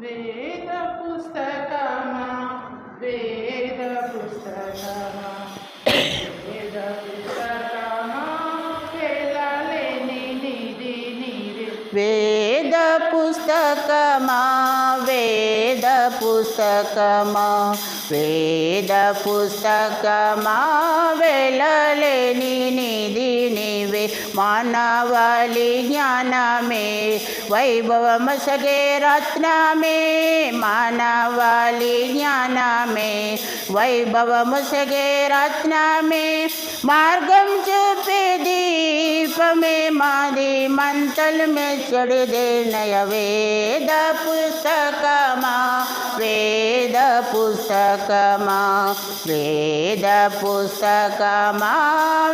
వేద పుస్తకమా వేద పుస్తకమా వేద పుస్తకమా వేద వేలాలేని నిధి నీరే వేద పుస్తకమా వేద పుస్తకమా వేద పుస్తకమా వెళ్ళలేని నిధి నీవే మానవాళి జ్ఞానమే వైభవమసగే రత్నమే మానవాళి జ్ఞానమే వైభవముసగే రత్నమే మార్గం చూపే దీపమే మాది మంతలు మెచ్చడిదే నయ వేద పుస్తకమా వేద పుస్తకమా వేద పుస్తకమా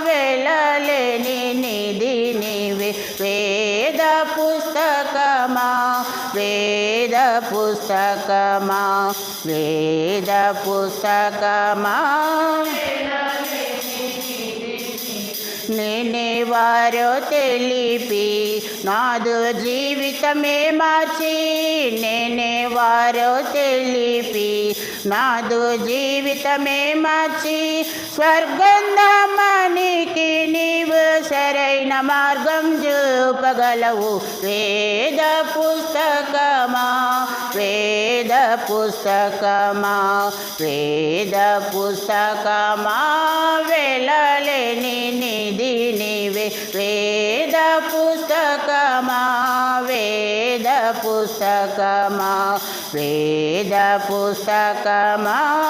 వెళ్ళలేని నిధి నీవే వేద పుస్తకమా వేద పుస్తకమా వేద పుస్తకమా నేనే వారో తెలిపి నాదు జీవితమే మార్చి. నేనే వారో తెలిపి నాదు జీవితమే మార్చి. స్వర్గంధమానికి సరైన మార్గం చూపగలవు. వేద పుస్తకమా? వేద పుస్తకమా? వేద పుస్తకమా? వెళ్ళలేని నిధి నీవే. వేద పుస్తకమా? వేద పుస్తకమా? వేద పుస్తకమా?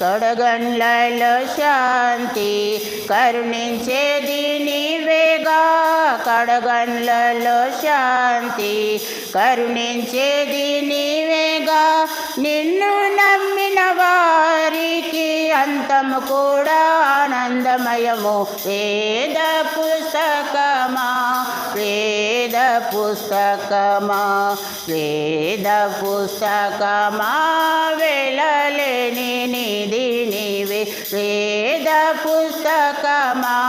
కడగండ్లలో శాంతి కరుణించేది నీవేగా కడగండ్లలో శాంతి కరుణించేది నీవేగా నిన్ను నమ్మిన వారికి కూడా ఆనందమయము. వేద పుస్తకమా? వేద పుస్తకమా? వేద పుస్తకమా? వెళ్ళలేని నిధి నీవే. వేద పుస్తకమా?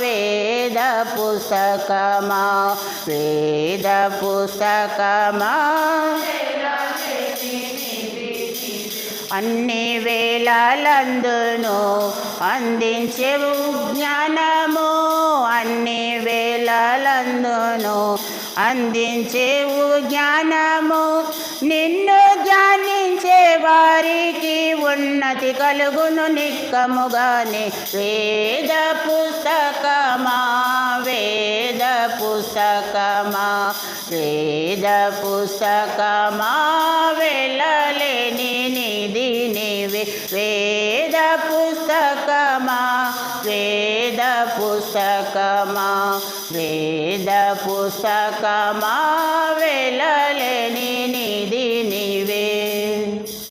వేద పుస్తకమా? వేద పుస్తకమా? అన్ని వేళలందును అందించేవు జ్ఞానము. అన్ని వేళలందును అందించేవు జ్ఞానము. నిన్ను ధ్యానించే వారికి ఉన్నతి కలుగును నిక్కముగానే. వేద పుస్తకమా వేద పుస్తకమా వేద పుస్తకమా. పుస్తకమా వేద పుస్తకమా వేద పుస్తకమా వెళ్ళలేని